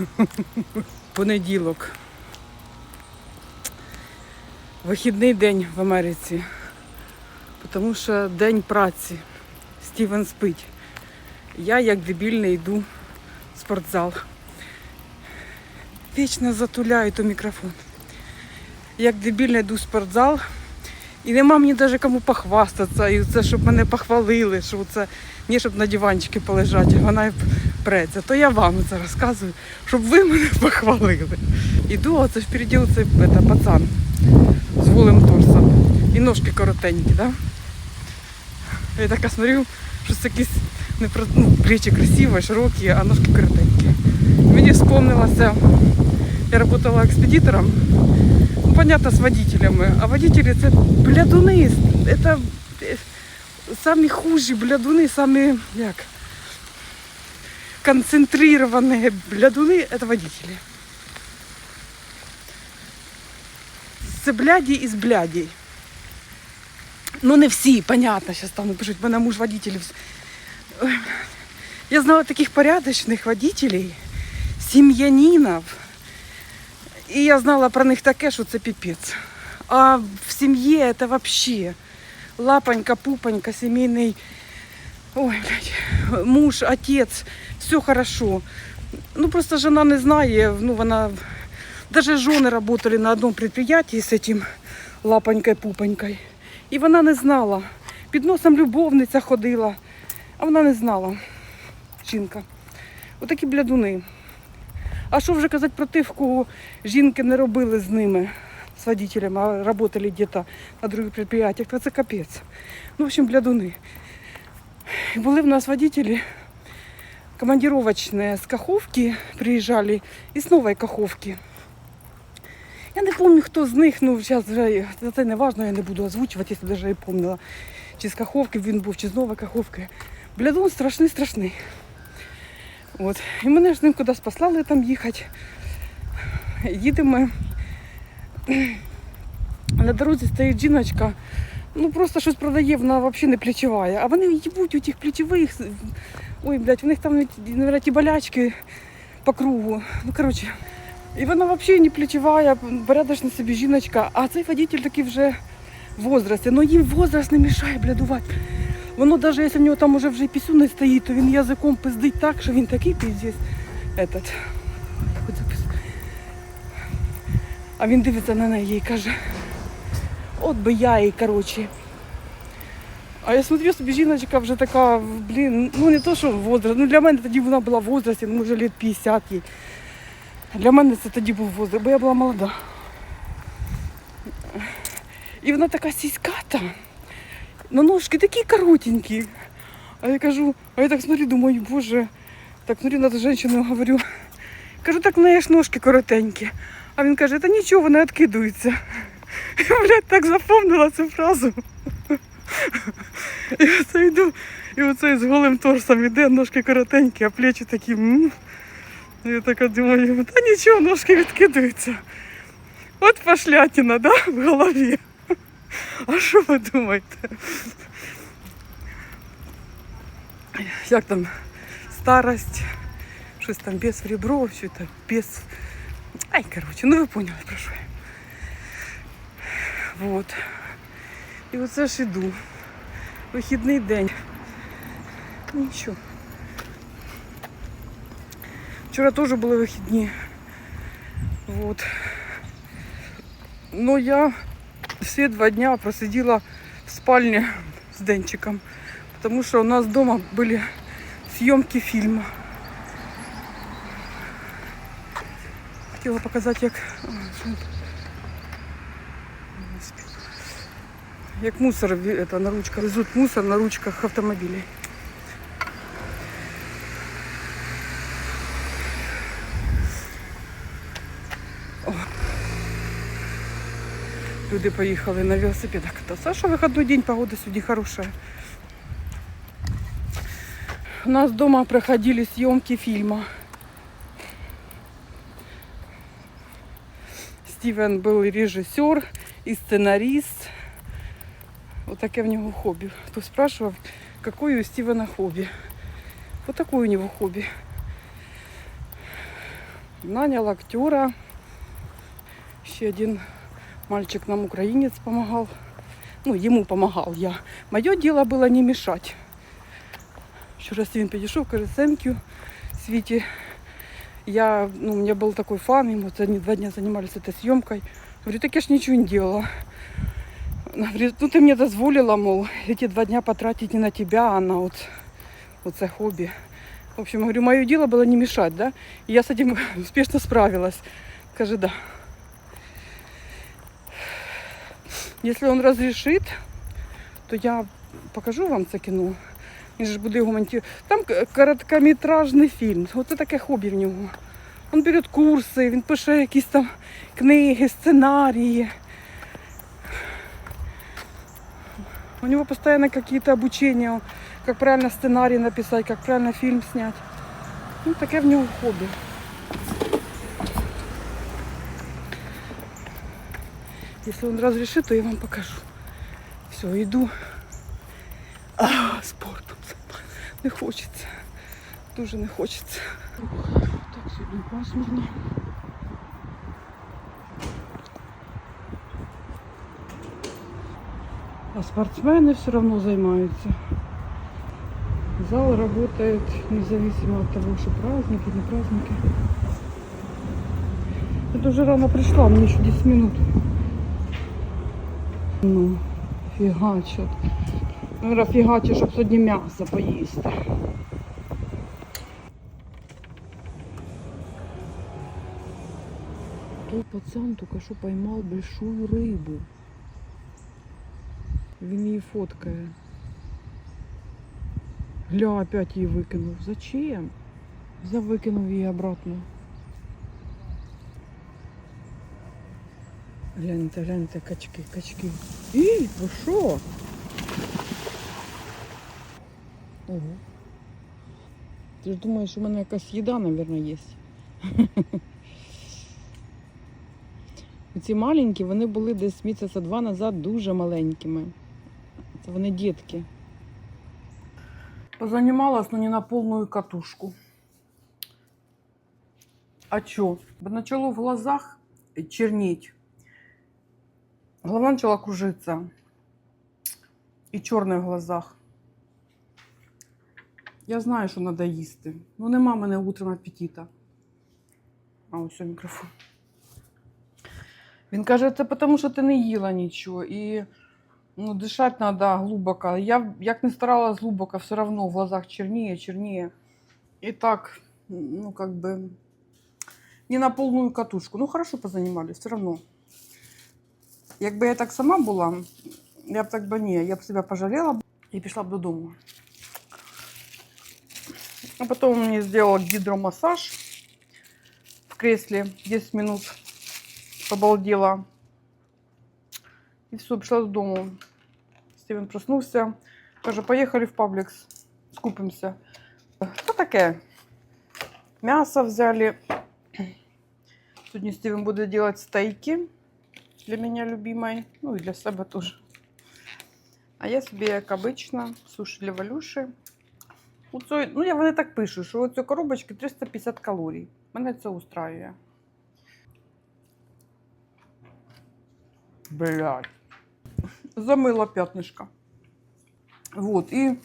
Понеділок. Вихідний день в Америці. Тому що день праці. Стівен спить. Я, як дебільний, йду в спортзал. Вічно затуляю то мікрофон. Як дебільна йду в спортзал. І нема мені навіть кому похвастатися, і це, щоб мене похвалили, що це не щоб на диванчики полежати, вона преться. То я вам це розказую, щоб ви мене похвалили. Іду, а це впереді оцей пацан з голим торсом. І ножки коротенькі, да? Я така смотрю, щось якісь не ну, плечі красиві, широкі, а ножки коротенькі. Мені вспомнилося, я працювала експедитором, ну, понятно, з водителями. А водителі це блядуни. Це самі хужі блядуни, самі як концентрировані блядуни це водителі. Це бляді із бляді. Ну не всі, понятно, зараз там пишуть, мене муж водитель. Ой, Я знала таких порядочних водителей, сім'янинів. І я знала про них таке, що це піпець. А в сім'ї це взагалі лапонька, пупонька, сімейний. Ой, блядь, муж, отець, все хорошо. Ну просто жена не знає, ну вона. Даже жены работали на одном предприятии с этим лапонькой, пупонькой. І вона не знала. Під носом любовниця ходила, а вона не знала. Жінка. Отакі блядуни. А що вже казати про тих, кого жінки не робили з ними, з водителями, а працювали где-то на других предприятиях, то це капець. Ну, в общем, блядуни. І були в нас водителі командировочные с Каховки приезжали и с новой Каховки. Я не пам'ятаю, хто з них, ну зараз вже це не важливо, я не буду озвучувати, якщо навіть і пам'ятала, чи з Каховки він був, чи з нової Каховки. Блядун страшний, страшний. От. І мене ж з ним кудись послали там їхати. Їдемо. На дорозі стоїть жіночка, ну просто щось продає, вона взагалі не плечова. А вони їбуть у тих плечових. Ой, блядь, у них там, мабуть, ті болячки по кругу. Ну, коротше. І вона взагалі не плечова, порядочна собі жіночка. А цей водитель такий вже в возрасті. Ну їм возраст не мішає блядувати. Воно навіть якщо в нього там уже вже пісю не стоїть, то він язиком пиздить так, що він такий піздець. Этот. А він дивиться на неї і каже, от би я їй, коротше. А я смотрю, собі жіночка вже така, блін, ну не то, що возраст. Ну для мене тоді вона була в возрасті, ну може літ 50 їй. Для мене це тоді був возраст, бо я була молода. І вона така сіськата. На ножки такі коротенькі. А я кажу, а я так смотрю, думаю, боже, так смотрю на ту говорю, кажу, так в неї ж ножки коротенькі. А він каже, та нічого, вони відкидуються. Я, блядь, так запомнила цю фразу. І оце йду, і оце з голим торсом іде, ножки коротенькі, а плечі такі. м. Я така думаю, та нічого, ножки відкидаються. От пошлятина, да, в голові. А що ви думаєте? Як там старость, щось там без в ребро, все это без. Ай, короче, ну ви поняли про що я. Вот. І оце ж іду. Вихідний день. Нічого. Вчора теж були вихідні. Вот. Но я все два дня просидела в спальне с Денчиком, потому что у нас дома были съемки фильма. Хотела показать, як, як мусор это, на ручках, везут мусор на ручках автомобилей. Люди поїхали на велосипедах кататься. А що вихідний день, погода сьогодні хороша. У нас дома проходили съемки фильма. Стівен був і режисер, і сценарист. Вот таке в нього хобі. Хто спрашивав, какое у Стівена хобі. Вот такое у него хобі. Нанял актера. Ще один мальчик нам українець помогал. Ну, йому помогал я. Моє діло було не мешать. Ще раз він підійшов, каже, thank you, Світі. Я, ну, у меня был такой фан, и вот они два дня занимались этой съемкой. Говорю, так я ж ничего не делала. Она говорит, ну ты мне дозволила, мол, эти два дня потратить не на тебя, а на вот, вот это хобби. В общем, говорю, мое дело было не мешать, да? И я с этим успешно справилась. Скажи, да. Если он разрешит, то я покажу вам це кіно. Він же ж буде його монтувати. Там к- короткометражний фільм. Оце таке хобі в нього. Він бере курси, він пише якісь там книги, сценарії. У него постоянно какие-то обучения, как правильно сценарий написать, как правильно фильм снять. Ну, таке в нього хобі. Если он разрешит, то я вам покажу. Все, иду. А, спортом. Не хочеться. Дуже не хочеться. Так, сьогодні пасмурно. А спортсмены все равно займаются. Зал работает независимо от того, что праздники, не праздники. Я тоже рано пришла, мне еще 10 минут. Ну, фігачать. Наверное, фігачать, щоб сьогодні м'ясо поїсти. Той пацан только что поймал большую рыбу. Він її фоткає. Гля, опять її викинув. Зачем? Взяв викинув її обратно. Гляньте, гляньте, качки, качки. І, ви що? Ого. Ти ж думаєш, у мене якась їда, мабуть, є. Ці маленькі, вони були десь місяця два назад дуже маленькими. Це вони дітки. Позанималась, но не на полную катушку. А чё? Начало в глазах чернеть. Голова начала кружиться. І чорне в глазах. Я знаю, що треба їсти. Ну нема мене утром апетита. А ось мікрофон. Він каже, це тому, що ти не їла нічого. І ну, дишати треба глибоко. Я як не старалась глибоко, все одно в глазах черніє, черніє. І так, ну, как бы, не на повну катушку. Ну, хорошо позанімались, все одно. Якби я так сама була, я б так би ні, я б себе пожалела б і пішла б додому. А потом мне сделала гидромассаж в кресле 10 минут. Обалдела. И все, пришла додому. Стивен проснувся. Каже, поїхали в Паблікс, скупимося. Що таке? М'ясо взяли. Сьогодні Стивен буде робити стейки для мене любимой. Ну і для себе теж. А я собі, як обично, суші для Валюші. Оцю, ну, я вони так пишуть, що оцю коробочки 350 калорій. Мене це устраює. Блядь. Замила пятнышко. Вот, и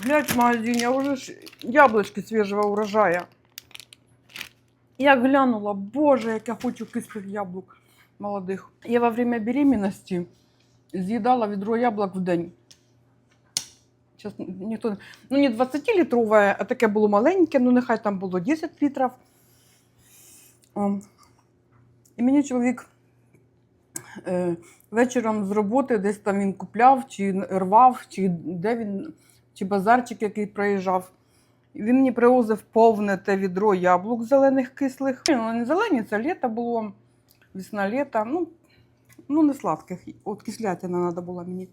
глядь в магазине, а уже ж яблочки свежего урожая. Я глянула, боже, як я хочу кислих яблук молодих. Я во время беременности з'їдала відро яблук в день. Сейчас ніхто ну не 20-літрове, а таке було маленьке, ну нехай там було 10 літрів. І мені чоловік вечором з роботи десь там він купляв, чи рвав, чи де він, чи базарчик який проїжджав. Він мені привозив повне те відро яблук зелених кислих. Ну, не зелені, це літо було, весна літо. Ну, ну не сладких. От кислятина треба була мені.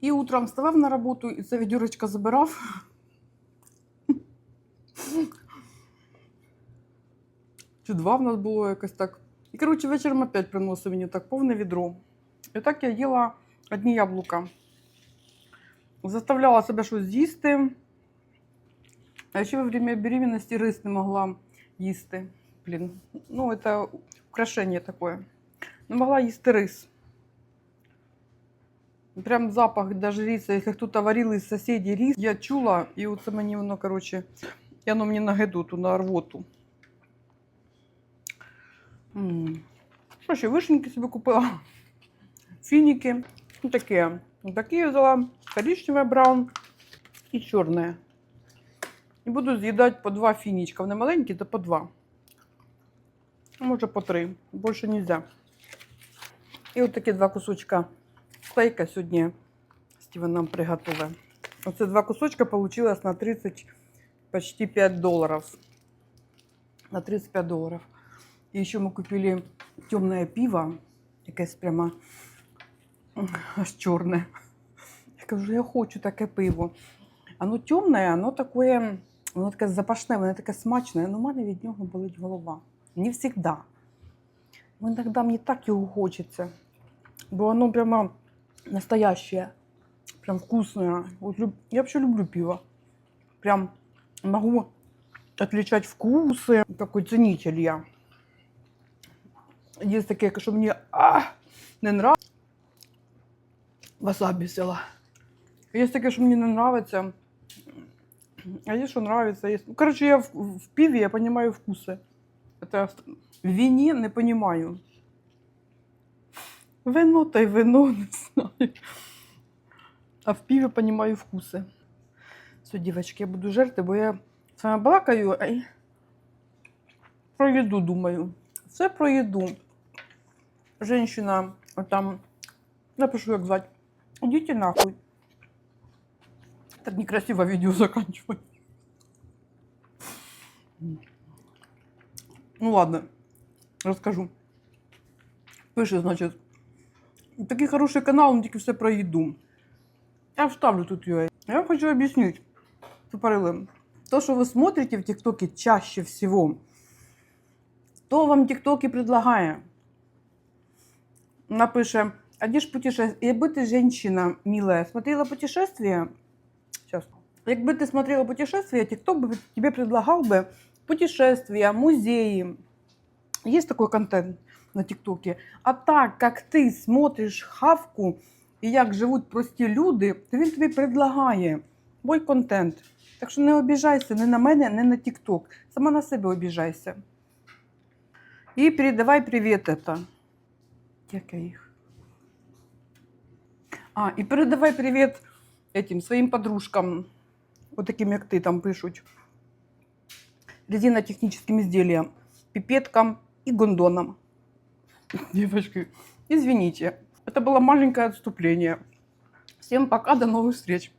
І утром вставав на роботу і це відюрочка забирав. Чи два в нас було якось так. І, коротше, вечором опять приносив мені так повне відро. І так я їла одні яблука. Заставляла себе щось з'їсти. А ще во время беременності рис не могла їсти. Блін, ну це украшення таке. Не могла їсти рис. Прям запах даже риса, якщо хтось варив із сусідів рис, я чула, і оце мені воно, коротше, і воно мені на гидоту, на рвоту. Що ще, вишеньки собі купила? Фініки. Ну, таке. Такі я взяла коричневе браун і чорне. І буду з'їдати по два фінічка. Вони маленькі, то по два. Може по три. Більше не можна. І от такі два кусочка стейка сьогодні Стівен нам приготовив. Оце два кусочка получилось на 30, почти 5 долларов. На 35 долларов. І ще ми купили темне пиво, якесь прямо аж чорне. Я кажу, я хочу таке пиво. Оно темне, воно таке, воно таке запашне, воно таке смачне, але в мене від нього болить голова. Не завжди. Ну, Іноді мені так його хочеться. Бо воно прямо настоящее. Прям вкусное. Я вообще люблю пиво. Прям могу отличать вкусы. Такой ценитель я. Есть такие, что мне а, не нравится. Васаби взяла. Есть такие, что мне не нравится. А есть, что нравится. Ну, короче, я в, в пиве я понимаю вкусы. Это в вине не понимаю. Вино та й вино, не знаю. А в пиві понимаю вкуси. Все, дівчатки, я буду жерти, бо я з вами балакаю, а про їду думаю. Все про їду Женщина там, напишу, як звати. Идите нахуй. Так некрасиво видео заканчивать. Ну ладно, расскажу. Пише, значить, такий хороший канал, он тільки все про їду. Я вставлю тут ее. Я вам хочу объяснить, тупорылым. То, что вы смотрите в ТикТоке чаще всего, то вам ТикТоки предлагає. Напише, а где ж путешествие? Якби ти женщина милая, смотрела путешествие, сейчас, якби ти смотрела путешествия, ТикТок бы тебе предлагал бы путешествия, музеи. Есть такой контент на ТикТоке. А так, як ти смотриш хавку і як живуть прості люди, то він тобі предлагає бой контент. Так що не обіжайся ні на мене, ні на ТикТок. Сама на себе обіжайся. І передавай привіт это. Як я їх? А, і передавай привіт этим своїм подружкам, от таким, як ти там пишуть. Резинотехническим изделиям, пипеткам и гондонам. Девочки, извините, это было маленькое отступление. Всем пока, до новых встреч.